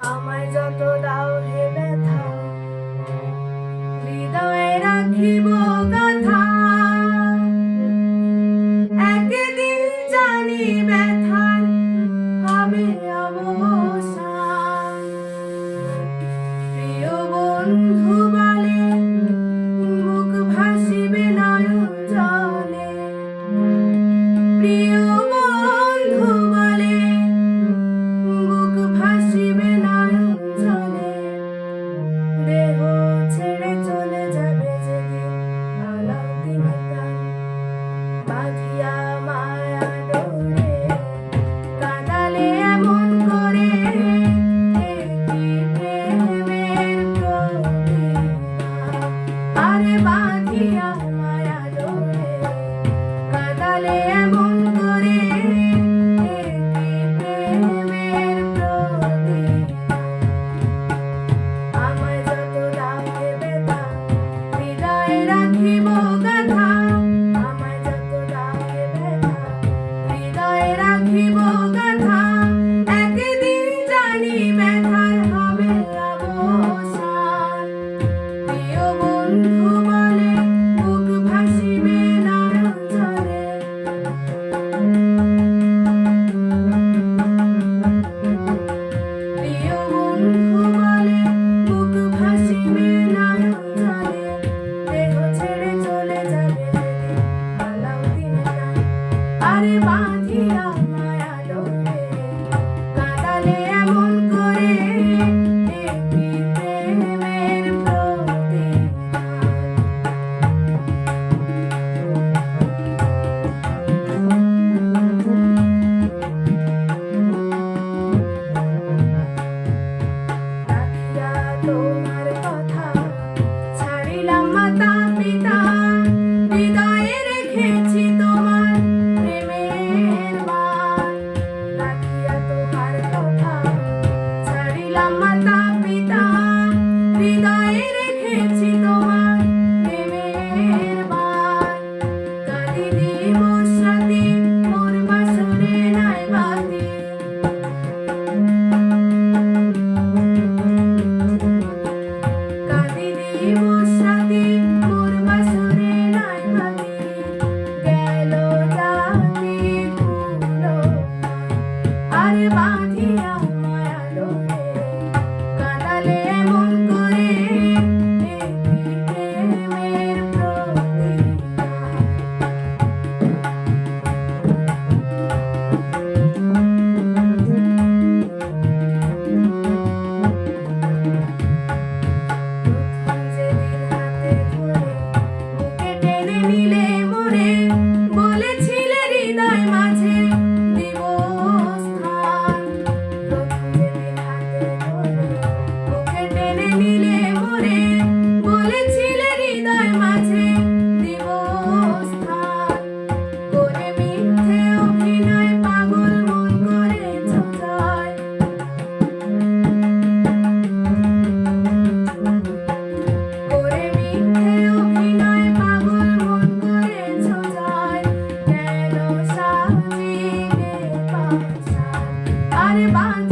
আমায় যত দাও হে ব্যথা হৃদয়ে রাখিব bye. বলে এমন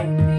Bye.